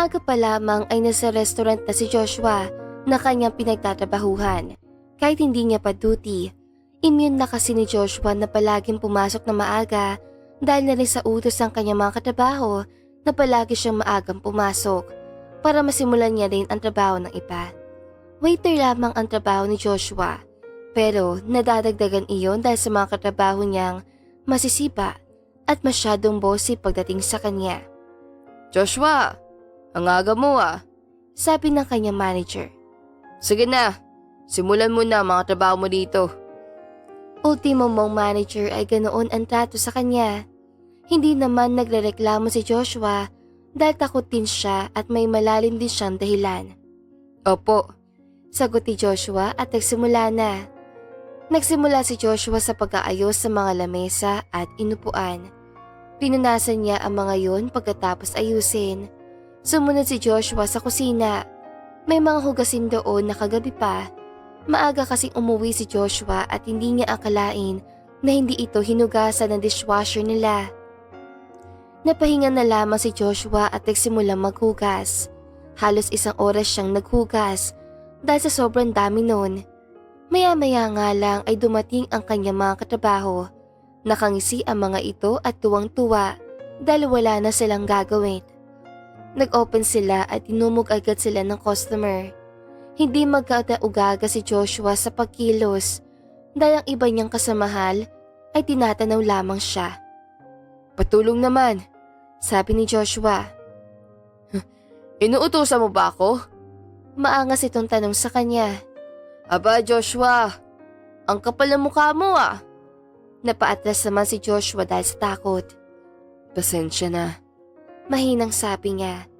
Maaga pa lamang ay nasa restaurant na si Joshua na kanyang pinagtatrabahuhan. Kahit hindi niya pa duty, immune na kasi ni Joshua na palaging pumasok na maaga dahil na rin sa utos ng kanyang mga katrabaho na palagi siyang maagang pumasok para masimulan niya rin ang trabaho ng iba. Waiter lamang ang trabaho ni Joshua pero nadadagdagan iyon dahil sa mga katrabaho niyang masisipa at masyadong bossy pagdating sa kanya. Joshua, ang aga mo ah. Sabi ng kanyang manager. Sige na, simulan mo na mga trabaho mo dito. Ultimo mong manager ay ganoon ang trato sa kanya. Hindi naman nagrereklamo si Joshua dahil takot din siya at may malalim din siyang dahilan. Opo, Sagot ni Joshua at nagsimula na. Nagsimula si Joshua sa pag-aayos sa mga lamesa at inupuan. Pinunasan niya ang mga yon pagkatapos ayusin. Sumunod si Joshua sa kusina. May mga hugasin doon na kagabi pa. Maaga kasing umuwi si Joshua at hindi niya akalain na hindi ito hinugasan ng dishwasher nila. Napahinga na lamang si Joshua at nagsimulang maghugas. Halos isang oras siyang naghugas dahil sa sobrang dami noon. Maya-maya nga lang ay dumating ang kanyang mga katrabaho. Nakangisi ang mga ito at tuwang-tuwa dahil wala na silang gagawin. Nag-open sila at tinumog agad sila ng customer. Hindi magkaugaga si Joshua sa pagkilos dahil ang iba niyang kasamahal ay tinatanaw lamang siya. patulong naman. Sabi ni Joshua, Inuutosan mo ba ako? maangas itong tanong sa kanya. Aba Joshua, ang kapal ng mukha mo ah. Napaatras naman si Joshua dahil sa takot. Pasensya na. Mahinang sabi niya.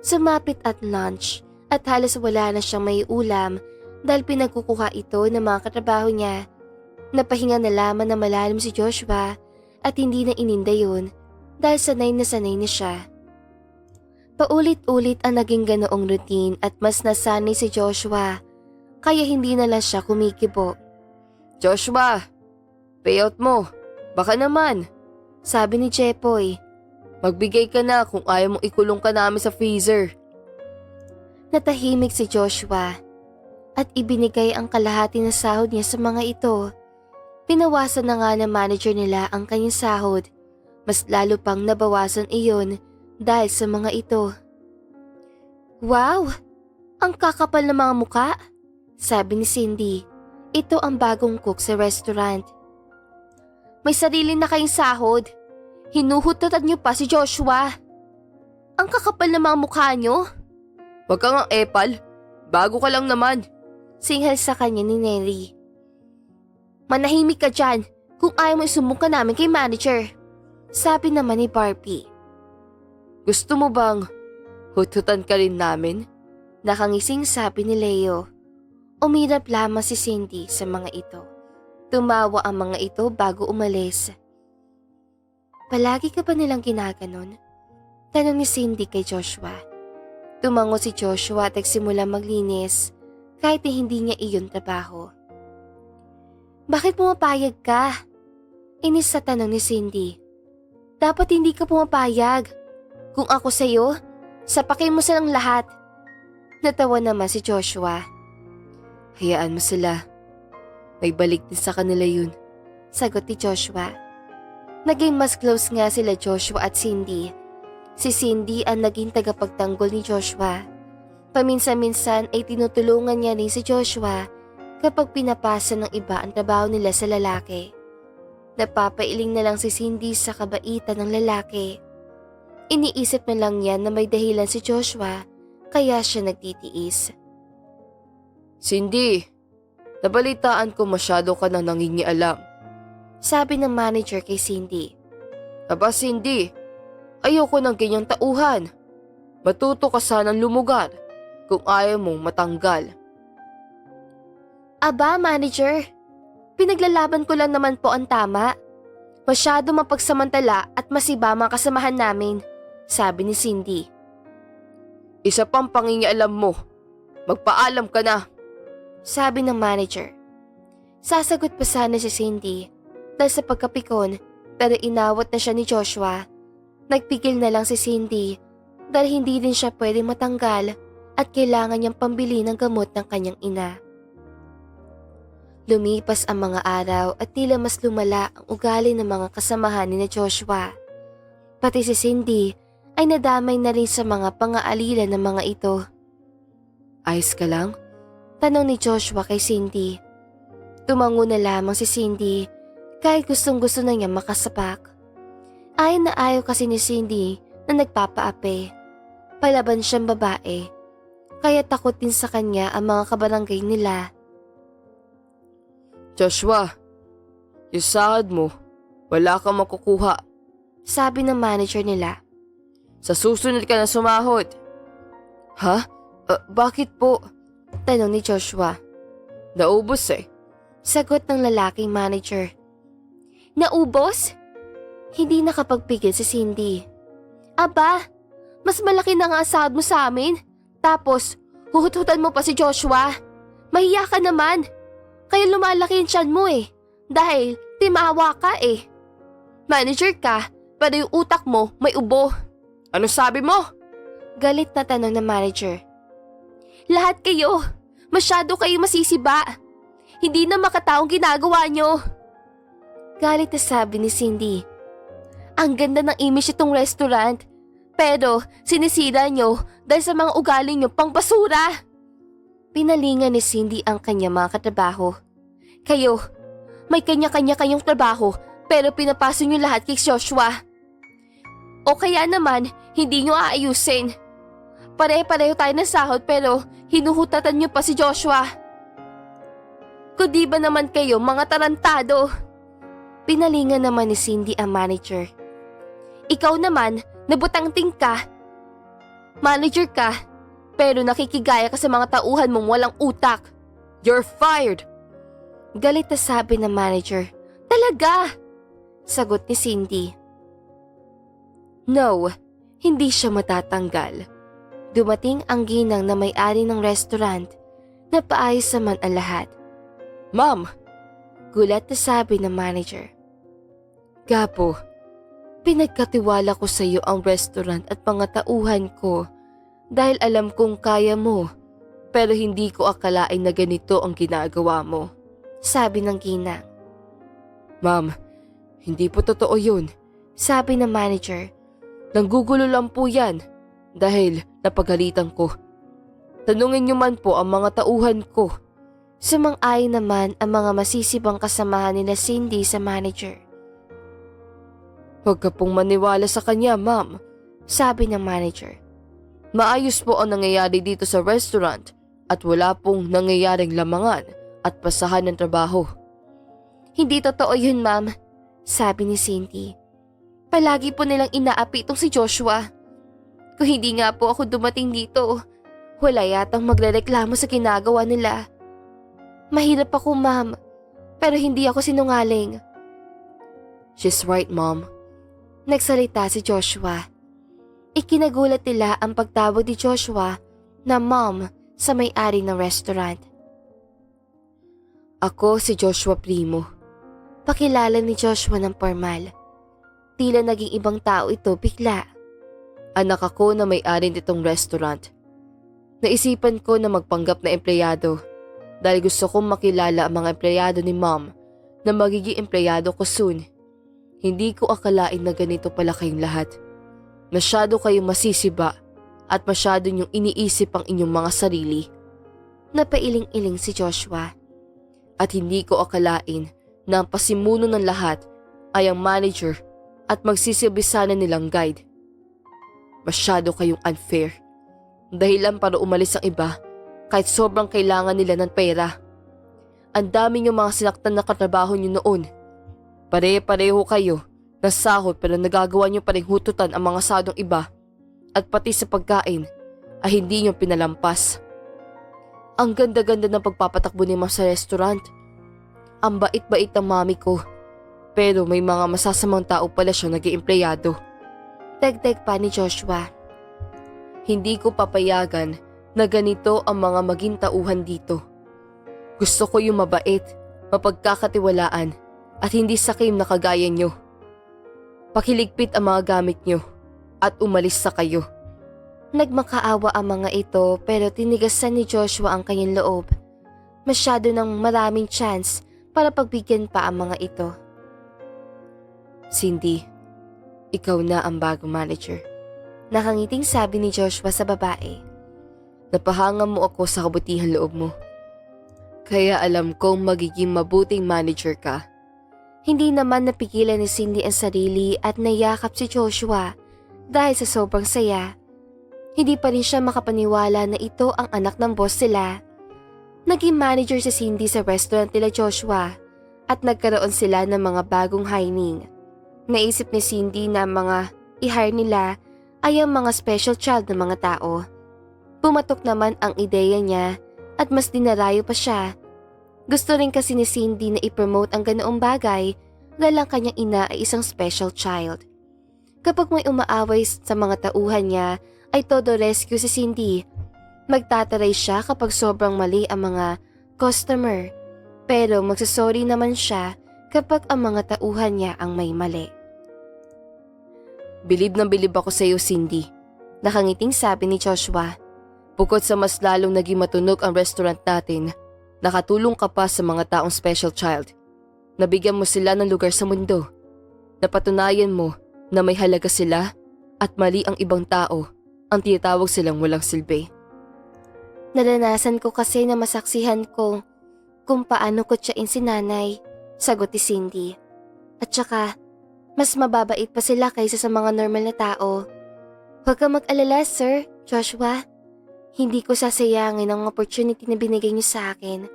Sumapit at lunch at halos wala na siyang may ulam dahil pinagkukuha ito ng mga katrabaho niya. Napahinga na lamang na malalim si Joshua at hindi na ininda yun dahil sanay na sanay na siya. Paulit-ulit ang naging ganoong routine at mas nasanay si Joshua kaya hindi na lang siya kumikibo. Joshua, payout mo. Baka naman. Sabi ni Jepoy. Magbigay ka na kung ayaw mong ikulong ka namin sa freezer. Natahimik si Joshua at ibinigay ang kalahati ng sahod niya sa mga ito. Pinawasan na nga ng manager nila ang kanyang sahod. Mas lalo pang nabawasan iyon dahil sa mga ito. Wow! Ang kakapal ng mga muka! Sabi ni Cindy. Ito ang bagong cook sa restaurant. May sarili na kayong sahod. Hinuhututan niyo pa si Joshua. Ang kakapal ng mga mukha niyo. Huwag kang ang epal. Bago ka lang naman. Singhal sa kanya ni Nelly. Manahimik ka dyan kung ayaw mo isumbong ka namin kay manager. Sabi naman ni Barbie. Gusto mo bang hututan ka rin namin? Nakangising sabi ni Leo. Umirap lamang si Cindy sa mga ito. Tumawa ang mga ito bago umalis. Palagi ka ba nilang ginaganon? Tanong ni Cindy kay Joshua. Tumango si Joshua at nagsimula maglinis kahit na hindi niya iyon trabaho. Bakit pumapayag ka? Inis sa tanong ni Cindy. Dapat hindi ka pumapayag. Kung ako sa'yo, sapakin mo silang lahat. Natawa naman si Joshua. Hayaan mo sila. May balik din sa kanila yun. Sagot ni Joshua. Naging mas close nga sila Joshua at Cindy. Si Cindy ang naging tagapagtanggol ni Joshua. Paminsan-minsan ay tinutulungan niya rin si Joshua kapag pinapasa ng iba ang trabaho nila sa lalaki. Napapailing na lang si Cindy sa kabaitan ng lalaki. Iniisip na lang niya na may dahilan si Joshua kaya siya nagtitiis. Cindy, nabalitaan ko masyado ka na nangingialam. Sabi ng manager kay Cindy. Aba Cindy, ayoko ng ganyang tauhan. Matuto ka sanang lumugar kung ayaw mong matanggal. Aba, manager. Pinaglalaban ko lang naman po ang tama. Masyado mapagsamantala at masiba mga kasamahan namin, sabi ni Cindy. Isa pang pangingialam mo. Magpaalam ka na. Sabi ng manager. Sasagot pa sana si Cindy dahil sa pagkapikon pero inawat na siya ni Joshua. Nagpigil na lang si Cindy dahil hindi din siya pwedeng matanggal at kailangan niyang pambili ng gamot ng kanyang ina. Lumipas ang mga araw at tila mas lumala ang ugali ng mga kasamahan ni na Joshua. Pati si Cindy ay nadamay na rin sa mga pangaalila ng mga ito. Ayos ka lang? Tanong ni Joshua kay Cindy. Tumango na lamang si Cindy kahit gustong gusto na niya makasapak. Ayaw na ayaw kasi ni Cindy na nagpapaape. Palaban siyang babae. Kaya takot din sa kanya ang mga kabarangay nila. Joshua, yung mo, wala kang makukuha. Sabi ng manager nila. Sa susunod ka na sumahod. Ha? Ah, bakit po? Tanong ni Joshua. Naubos eh. Sagot ng lalaking manager. Naubos? Hindi nakapagpigil si Cindy. Aba, mas malaki na nga ang sahod mo sa amin. Tapos, huhut-hutan mo pa si Joshua. Mahiya ka naman. Kaya lumalaki yung tiyan mo eh. Dahil timawa ka eh. Manager ka, pero yung utak mo may ubo. Ano sabi mo? Galit na tanong ng manager. Lahat kayo, masyado kayo masisiba. Hindi na makataong ginagawa nyo. Galit na sabi ni Cindy. Ang ganda ng image itong restaurant. Pero sinisira nyo dahil sa mga ugali nyo pang basura. Pinalingan ni Cindy ang kanya mga katrabaho. Kayo, may kanya-kanya kayong trabaho pero pinapaso nyo lahat kay Joshua. O kaya naman, hindi nyo aayusin. Pare-pareho tayo ng sahod pero hinuhutatan nyo pa si Joshua. Kundi ba naman kayo mga tarantado? Pinalingan naman ni Cindy ang manager. Ikaw naman, nabutangting ka. Manager ka, pero nakikigaya ka sa mga tauhan mong walang utak. You're fired! Galit na sabi ng manager. Talaga? Sagot ni Cindy. No, hindi siya matatanggal. Dumating ang ginang na may-ari ng restaurant na paayos naman ang lahat. Ma'am, Gulat na sabi ng manager. Gapo, pinagkatiwala ko sa iyo ang restaurant at mga tauhan ko dahil alam kong kaya mo pero hindi ko akalain na ganito ang ginagawa mo. Sabi ng ginang. Ma'am, hindi po totoo yun. Sabi ng manager. Nanggugulo lang po yan dahil napagalitan ko. Tanungin niyo man po ang mga tauhan ko. Sumang-ayon naman ang mga masisibang kasamahan nila Cindy sa manager. Huwag ka pong maniwala sa kanya, ma'am. Sabi ng manager. Maayos po ang nangyayari dito sa restaurant at wala pong nangyayaring lamangan at pasahan ng trabaho. Hindi totoo yun, ma'am. Sabi ni Cindy. Palagi po nilang inaapi itong si Joshua. Kung hindi nga po ako dumating dito, wala yatang magrereklamo sa ginagawa nila. Mahirap ako, ma'am. Pero hindi ako sinungaling. She's right, mom. Nagsalita si Joshua. Ikinagulat nila ang pagtawag ni Joshua na mom sa may-ari ng restaurant. Ako si Joshua Primo. Pakilala ni Joshua ng formal. Tila naging ibang tao ito bigla. Anak ako na may-ari nitong restaurant. Naisipan ko na magpanggap na empleyado dahil gusto kong makilala ang mga empleyado ni mom na magiging empleyado ko soon. Hindi ko akalain na ganito pala kayong lahat. Masyado kayong masisiba at masyado niyong iniisip ang inyong mga sarili. Napailing-iling si Joshua. At hindi ko akalain na ang pasimuno ng lahat ay ang manager at magsisilbi sana nilang guide. Masyado kayong unfair. Dahilan para umalis ang iba kahit sobrang kailangan nila ng pera. Ang dami niyong mga sinaktan na katrabaho niyo noon. Pare-pareho kayo ng sahod pero nagagawa niyo pa rin hututan ang mga sadong iba at pati sa pagkain ay hindi niyo pinalampas. Ang ganda-ganda ng pagpapatakbo ni Ma'am sa restaurant. Ang bait-bait ng mami ko. Pero may mga masasamang tao pala siya naging empleyado. Dagdag pa ni Joshua. Hindi ko papayagan na ganito ang mga maging tauhan dito. Gusto ko yung mabait, mapagkakatiwalaan at hindi sakim na kagaya nyo. Pakiligpit ang mga gamit nyo at umalis sa kayo. Nagmakaawa ang mga ito pero tinigasan ni Joshua ang kanyang loob. Masyado ng maraming chance para pagbigyan pa ang mga ito. Cindy, ikaw na ang bagong manager. Nakangiting sabi ni Joshua sa babae. Napahanga mo ako sa kabutihan loob mo. Kaya alam kong magiging mabuting manager ka. Hindi naman napigilan ni Cindy ang sarili at nayakap si Joshua dahil sa sobrang saya. Hindi pa rin siya makapaniwala na ito ang anak ng boss nila. Naging manager si Cindy sa restaurant nila Joshua at nagkaroon sila ng mga bagong hiring. Naisip ni Cindy na mga i-hire nila ay ang mga special child ng mga tao. Pumatok naman ang ideya niya at mas dinarayo pa siya gusto rin kasi ni Cindy na i-promote ang ganoong bagay dahil ang kanyang ina ay isang special child. Kapag may umaaway sa mga tauhan niya, ay todo rescue si Cindy. Magtataray siya kapag sobrang mali ang mga customer. Pero magsasorry naman siya kapag ang mga tauhan niya ang may mali. Bilib na bilib ako sa iyo, Cindy. Nakangiting sabi ni Joshua. Bukod sa mas lalong naging matunog ang restaurant natin, nakatulong ka pa sa mga taong special child. Nabigyan mo sila ng lugar sa mundo. Napatunayan mo na may halaga sila at mali ang ibang tao ang tinatawag silang walang silbi. Naranasan ko kasi na masaksihan ko kung paano kutsain si nanay, sagot ni Cindy. At saka, mas mababait pa sila kaysa sa mga normal na tao. Huwag kang mag-alala, Sir, Joshua. Hindi ko sasayangin ang opportunity na binigay niyo sa akin.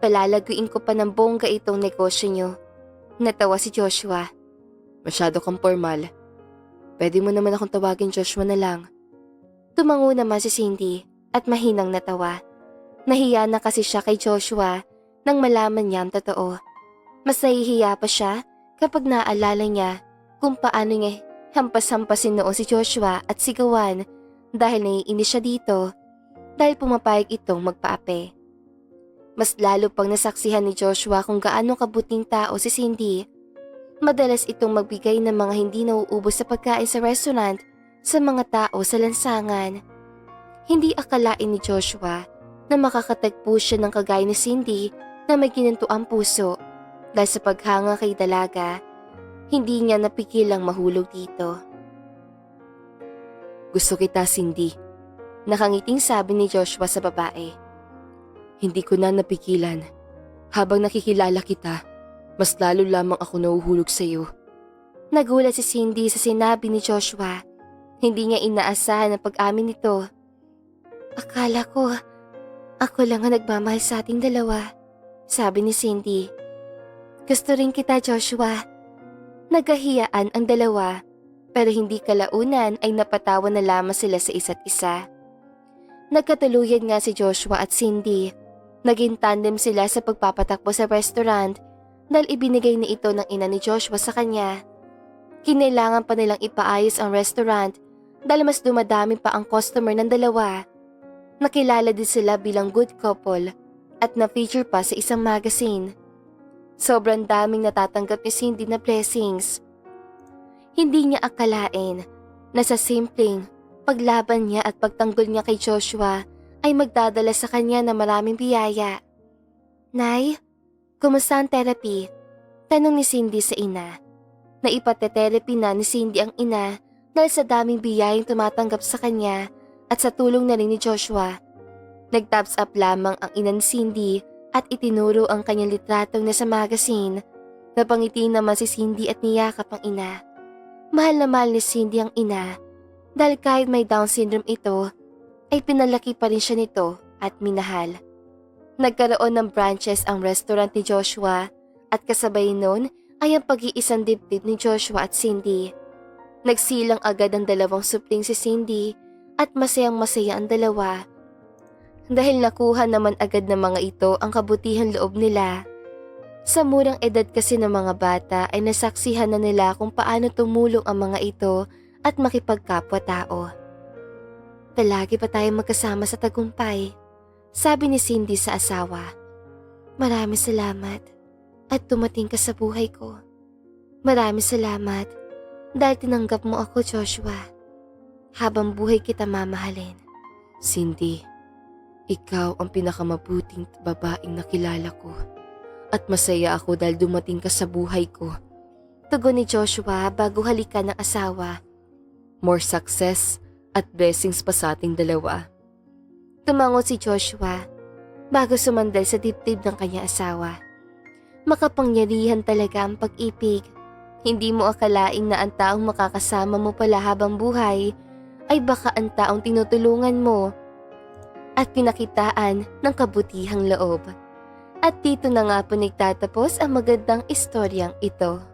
Palalaguin ko pa ng bongga itong negosyo niyo. Natawa si Joshua. Masyado kang formal. Pwede mo naman akong tawagin Joshua na lang. Tumango naman si Cindy at mahinang natawa. Nahiya na kasi siya kay Joshua nang malaman niya ang totoo. Mas nahihiya pa siya kapag naaalala niya kung paano niya hampas-hampasin noon si Joshua at sigawan dahil naiinis siya dito dahil pumapayag itong magpaape. Mas lalo pang nasaksihan ni Joshua kung gaano kabuting tao si Cindy. Madalas itong magbigay ng mga hindi nauubos sa pagkain sa restaurant sa mga tao sa lansangan. Hindi akalain ni Joshua na makakatagpo siya ng kagaya ni Cindy na may ginanto ang puso dahil sa paghanga kay dalaga, hindi niya napigilang mahulog dito. Gusto kita, Cindy. Nakangiting sabi ni Joshua sa babae. Hindi ko na napigilan. Habang nakikilala kita, mas lalo lamang ako nahuhulog sa iyo. Nagulat si Cindy sa sinabi ni Joshua. Hindi niya inaasahan ang pag-amin nito. Akala ko, ako lang ang nagmamahal sa ating dalawa, sabi ni Cindy. Gusto rin kita, Joshua. Nagkahiyaan ang dalawa, pero hindi kalaunan ay napatawa na lamang sila sa isa't isa. Nagkatuluyan nga si Joshua at Cindy. Naging tandem sila sa pagpapatakbo sa restaurant dahil ibinigay ni ito ng ina ni Joshua sa kanya. Kinailangan pa nilang ipaayos ang restaurant dahil mas dumadami pa ang customer ng dalawa. Nakilala din sila bilang good couple at na-feature pa sa isang magazine. Sobrang daming natatanggap ni Cindy na blessings. Hindi niya akalain na sa simpleng paglaban niya at pagtanggol niya kay Joshua ay magdadala sa kanya ng maraming biyaya. Nay, kumusta ang therapy? Tanong ni Cindy sa ina. Naipate-therapy na ni Cindy ang ina dahil sa daming biyayang tumatanggap sa kanya at sa tulong na rin ni Joshua. Nag-tabs up lamang ang ina ni Cindy at itinuro ang kanyang litratong nasa magazine. Napangiti naman si Cindy at niyakap ang ina. Mahal na mahal ni Cindy ang ina dahil kahit may Down syndrome ito, ay pinalaki pa rin siya nito at minahal. Nagkaroon ng branches ang restaurant ni Joshua at kasabay nun ay ang pag-iisang dibdib ni Joshua at Cindy. Nagsilang agad ang dalawang supling si Cindy at masayang masaya ang dalawa. Dahil nakuha naman agad ng mga ito ang kabutihan loob nila. Sa murang edad kasi ng mga bata ay nasaksihan na nila kung paano tumulong ang mga ito at makipagkapwa-tao. Palagi pa tayo magkasama sa tagumpay, sabi ni Cindy sa asawa. Maraming salamat at tumating ka sa buhay ko. Maraming salamat dahil tinanggap mo ako, Joshua. habang buhay kita mamahalin. Cindy, ikaw ang pinakamabuting babaeng nakilala ko. At masaya ako dahil dumating ka sa buhay ko. Tugon ni Joshua bago halikan ng asawa. More success at blessings pa sa ating dalawa. Tumango si Joshua bago sumandal sa dibdib ng kanyang asawa. Makapangyarihan talaga ang pag-ibig. Hindi mo akalaing na ang taong makakasama mo pala habang buhay ay baka ang taong tinutulungan mo at pinakitaan ng kabutihang loob. At dito na nga po nagtatapos ang magandang istoryang ito.